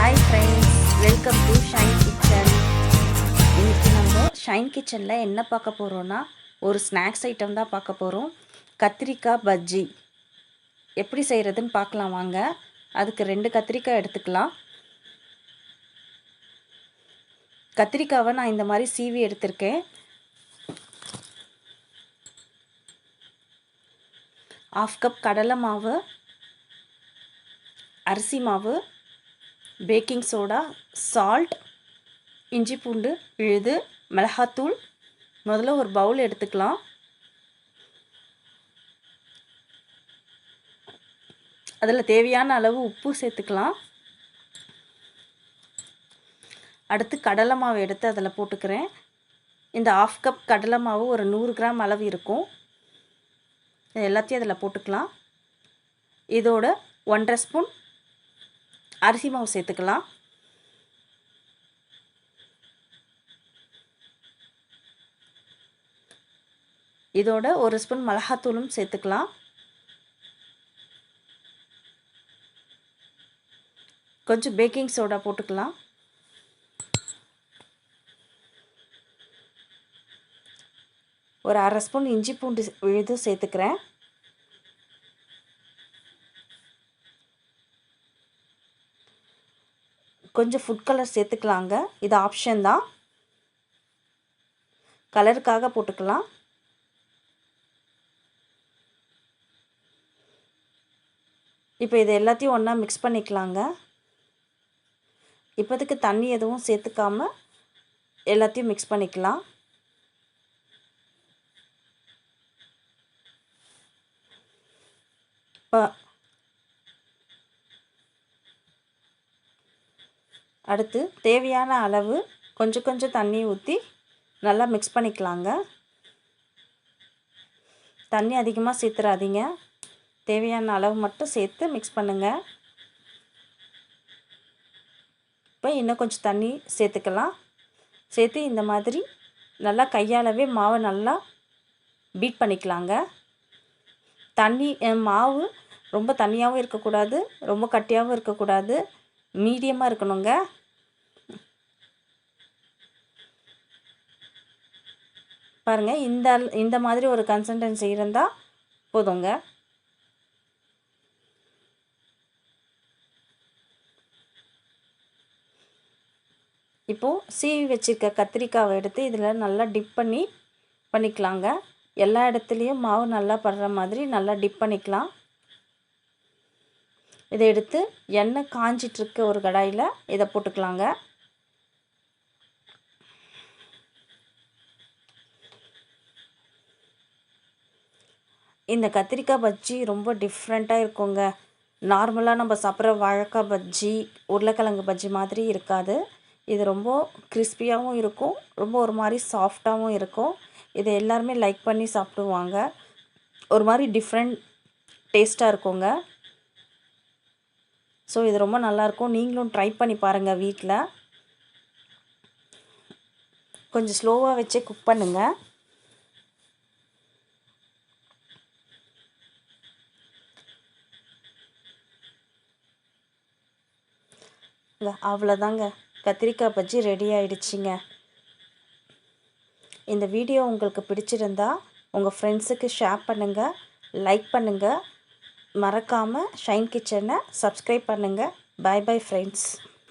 Hi friends welcome to Shine Kitchen இன்னைக்கு நம்ம shine கிச்சனில் என்ன பார்க்க போகிறோன்னா ஒரு ஸ்நாக்ஸ் ஐட்டம் தான் பார்க்க போகிறோம் கத்திரிக்காய் பஜ்ஜி. எப்படி செய்கிறதுன்னு பார்க்கலாம் வாங்க. அதுக்கு ரெண்டு கத்திரிக்காய் எடுத்துக்கலாம். கத்திரிக்காவை நான் இந்த மாதிரி சீவி எடுத்திருக்கேன். ஆஃப் கப் கடலை மாவு அரிசி மாவு பேக்கிங் சோடா சால்ட் இஞ்சி பூண்டு விழுது மிளகாத்தூள். முதல்ல ஒரு பவுல் எடுத்துக்கலாம். அதில் தேவையான அளவு உப்பு சேர்த்துக்கலாம். அடுத்து கடலை மாவு எடுத்து அதில் போட்டுக்கிறேன். இந்த ஆஃப் கப் கடலை மாவு ஒரு நூறு கிராம் அளவு இருக்கும். எல்லாத்தையும் அதில் போட்டுக்கலாம். இதோட ஒன்றரை ஸ்பூன் அரிசி மாவு சேர்த்துக்கலாம். இதோட ஒரு ஸ்பூன் மிளகாத்தூளும் சேர்த்துக்கலாம். கொஞ்சம் பேக்கிங் சோடா போட்டுக்கலாம். ஒரு அரை ஸ்பூன் இஞ்சி பூண்டு விழுது சேர்த்துக்கிறேன். கொஞ்சம் ஃபுட் கலர் சேர்த்துக்கலாங்க. இது ஆப்ஷன் தான். கலருக்காக போட்டுக்கலாம். இப்போ இது எல்லாத்தையும் ஒன்றா மிக்ஸ் பண்ணிக்கலாங்க. இப்போதைக்கு தண்ணி எதுவும் சேர்த்துக்காம எல்லாத்தையும் மிக்ஸ் பண்ணிக்கலாம். இப்போ அடுத்து தேவையான அளவு கொஞ்சம் கொஞ்சம் தண்ணி ஊற்றி நல்லா மிக்ஸ் பண்ணிக்கலாங்க. தண்ணி அதிகமாக சேர்த்துறாதீங்க. தேவையான அளவு மட்டும் சேர்த்து மிக்ஸ் பண்ணுங்கள் இப்போ இன்னும் கொஞ்சம் தண்ணி சேர்த்துக்கலாம். சேர்த்து இந்த மாதிரி நல்லா கையாலவே மாவை நல்லா பீட் பண்ணிக்கலாங்க. தண்ணி மாவு ரொம்ப தண்ணியாகவும் இருக்கக்கூடாது ரொம்ப கட்டியாகவும் இருக்கக்கூடாது மீடியமாக இருக்கணுங்க. பாருங்கள் இந்த இந்த மாதிரி ஒரு கன்சன்டென்சி இருந்தால் போதுங்க. இப்போது சீவி வச்சுருக்க கத்திரிக்காவை எடுத்து இதில் நல்லா டிப் பண்ணி பண்ணிக்கலாங்க. எல்லா இடத்துலையும் மாவு நல்லா படுற மாதிரி நல்லா டிப் பண்ணிக்கலாம். இதை எடுத்து எண்ணெய் காஞ்சிட்ருக்க ஒரு கடாயில் இதை போட்டுக்கலாங்க. இந்த கத்திரிக்காய் பஜ்ஜி ரொம்ப டிஃப்ரெண்ட்டாக இருக்குங்க. நார்மலாக நம்ம சாப்பிட்ற வாழைக்காய் பஜ்ஜி உருளைக்கிழங்கு பஜ்ஜி மாதிரி இருக்காது. இது ரொம்ப கிறிஸ்பியாகவும் இருக்கும். ரொம்ப ஒரு மாதிரி சாஃப்டாகவும் இருக்கும். இதை எல்லாருமே லைக் பண்ணி சாப்பிடுவாங்க. ஒரு மாதிரி டிஃப்ரெண்ட் டேஸ்ட்டாக இருக்குங்க. ஸோ இது ரொம்ப நல்லாயிருக்கும் நீங்களும் ட்ரை பண்ணி பாருங்கள் வீட்டில் கொஞ்சம் ஸ்லோவாக வச்சே குக் பண்ணுங்கள் அவ்வளோதாங்க. கத்திரிக்காய் பஜ்ஜி ரெடி ஆயிடுச்சிங்க. இந்த வீடியோ உங்களுக்கு பிடிச்சிருந்தா உங்கள் ஃப்ரெண்ட்ஸுக்கு ஷேர் பண்ணுங்கள் லைக் பண்ணுங்கள் மறக்காமல் ஷைன் கிச்சனை சப்ஸ்கிரைப் பண்ணுங்கள் பாய் பாய் ஃப்ரெண்ட்ஸ்